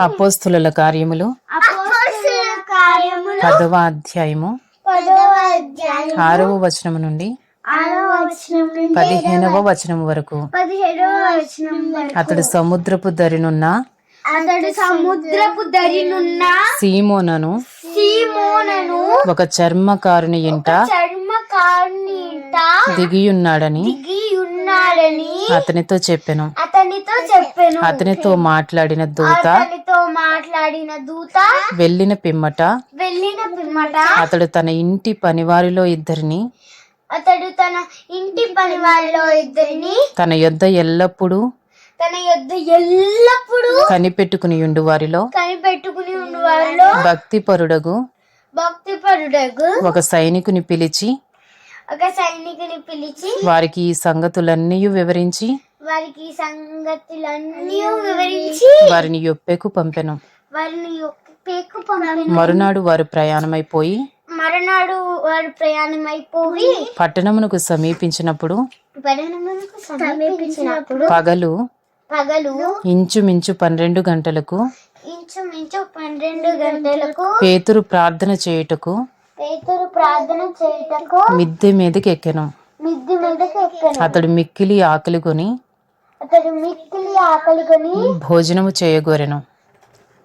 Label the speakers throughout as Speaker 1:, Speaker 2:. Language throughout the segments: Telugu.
Speaker 1: అపోస్తుల కార్యములు. పదవ అధ్యాయము. ఆరవ వచనము నుండి
Speaker 2: ఆరవ వచనం నుండి
Speaker 1: పదిహేనవ వచనం వరకు. అతడు సముద్రపు దరినున్న
Speaker 2: అతడు సముద్రపు దరినున్న
Speaker 1: సీమోనను
Speaker 2: సీమోనను
Speaker 1: ఒక చర్మకారుని ఇంట
Speaker 2: చర్మకారునిట
Speaker 1: దిగియున్నాడని
Speaker 2: దిగి ఉన్నాడని
Speaker 1: అతనితో చెప్పెను.
Speaker 2: అతనితో చెప్పెను.
Speaker 1: అతనితో మాట్లాడిన దూత
Speaker 2: మాట్లాడిన దూత
Speaker 1: వెళ్ళిన పిమ్మట
Speaker 2: వెళ్ళిన పిమ్మట
Speaker 1: అతడు తన ఇంటి పనివారిలో ఇద్దరిని
Speaker 2: అతడు తన ఇంటి పని వాళ్ళలో ఇద్దరిని
Speaker 1: తన యొద్ద ఎల్లప్పుడూ
Speaker 2: తన యొద్ద ఎల్లప్పుడూ
Speaker 1: కనిపెట్టుకుని ఉండు వారిలో.
Speaker 2: కనిపెట్టుకుని ఉన్న వారిలో.
Speaker 1: భక్తిపరుడగు
Speaker 2: భక్తిపరుడగు
Speaker 1: ఒక సైనికుని పిలిచి
Speaker 2: ఒక సైనికుని పిలిచి
Speaker 1: వారికి ఈ సంగతులన్నీ వివరించి
Speaker 2: వారికి సంగతులన్నీ వివరించి
Speaker 1: వారిని యొప్పెకు పంపెను.
Speaker 2: వారిని యొక్క పేకు పంపిన.
Speaker 1: మరునాడు వారు ప్రయాణమైపోయి
Speaker 2: మరునాడు వారు ప్రయాణమైపోయి
Speaker 1: పట్టణమునకు సమీపించినప్పుడు
Speaker 2: పట్టణమునకు సమీపించినప్పుడు
Speaker 1: పగలు
Speaker 2: పగలు
Speaker 1: ఇంచుమించు పన్నెండు గంటలకు
Speaker 2: ఇంచుమించు పన్నెండు గంటలకు
Speaker 1: పేతురు ప్రార్థన చేయుటకు
Speaker 2: పేతురు ప్రార్థన చేయుటకు
Speaker 1: మిద్దె మీదకి ఎక్కెను.
Speaker 2: మిద్ది మీదకి ఎక్కాను.
Speaker 1: అతడు మిక్కిలి ఆకలి
Speaker 2: మిక్కిలి
Speaker 1: భోజనము చేయగోరెను.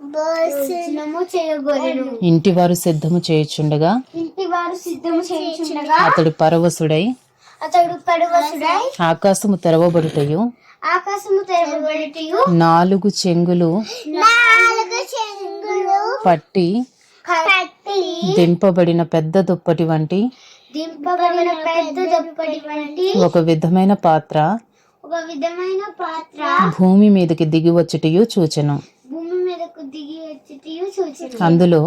Speaker 2: భోజనము చేయగోరెను.
Speaker 1: ఇంటివారు సిద్ధము చేయుచుండగా
Speaker 2: ఇంటి వారు సిద్ధము చేయుచుండగా
Speaker 1: అతడు పరవశుడై
Speaker 2: అతడు పడవసుడై
Speaker 1: ఆకాశము తెరవబడుటయు.
Speaker 2: ఆకాశము తెరవబడిటయు.
Speaker 1: నాలుగు చెంగులు
Speaker 2: నాలుగు చెంగులు
Speaker 1: పట్టి
Speaker 2: కట్టి
Speaker 1: దింపబడిన పెద్ద దుప్పటి వంటి
Speaker 2: దింపబడిన పెద్ద దుప్పటి వంటి
Speaker 1: ఒక విధమైన పాత్ర
Speaker 2: ఒక విధమైన పాత్ర.
Speaker 1: భూమి మీదకి దిగి వచ్చుటయు చూచెను
Speaker 2: భూమి మీదకు దిగి వచ్చి చూచింది
Speaker 1: అందులో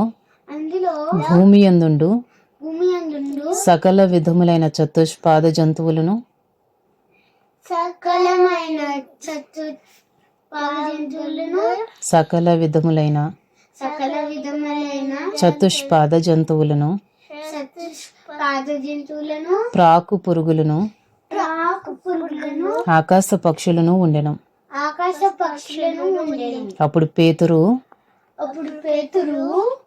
Speaker 2: అందులో
Speaker 1: భూమి యందుండు
Speaker 2: భూమి అందుండు
Speaker 1: సకల విధములైన చతుష్పాద జంతువులను
Speaker 2: సకలమైన చతు జంతువులను
Speaker 1: సకల విధములైన
Speaker 2: సకల విధములైన
Speaker 1: చతుష్పాద జంతువులను
Speaker 2: చతుష్పాద జంతువులను
Speaker 1: ప్రాకు పురుగులను ఆకాశ పక్షులను ఉండెను.
Speaker 2: ఆకాశ పక్షులను
Speaker 1: అప్పుడు పేతురు
Speaker 2: అప్పుడు పేతురు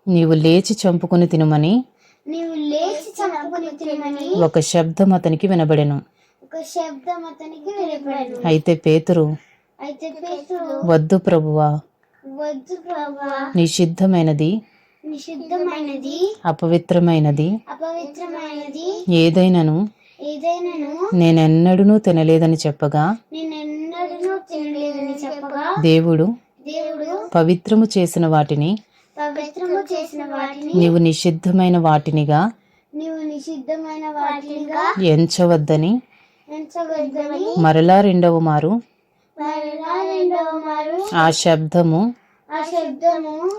Speaker 1: నీవు లేచి చంపుకుని తినమని
Speaker 2: నీవు లేచి చంపుకుని తినమని
Speaker 1: ఒక శబ్దం అతనికి వినబడెను.
Speaker 2: ఒక శబ్దం అతనికి వినపడను
Speaker 1: అయితే పేతురు
Speaker 2: అయితే పేతురు
Speaker 1: వద్దు ప్రభువా.
Speaker 2: వద్దు ప్రభా
Speaker 1: నిషిద్ధమైనది
Speaker 2: నిషిద్ధమైనది
Speaker 1: అపవిత్రమైనది
Speaker 2: అపవిత్రమైనది
Speaker 1: ఏదైనను
Speaker 2: నేనెన్నడూ తినలేదని చెప్పగా
Speaker 1: దేవుడు పవిత్రము చేసిన వాటిని నీవు నిషిద్ధమైన వాటినిగా ఎంచవద్దని మరలా రెండవ మారు ఆ శబ్దము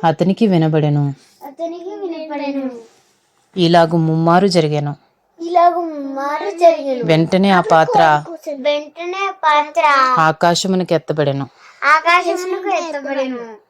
Speaker 1: అతనికి వినబడెను. ఇలాగు ముమ్మారు
Speaker 2: జరిగను.
Speaker 1: వెంటనే ఆ పాత్ర
Speaker 2: వెంటనే పాత్ర
Speaker 1: ఆకాశమునకు ఎత్తబడెను.
Speaker 2: ఆకాశమునకు ఎత్తబడెను.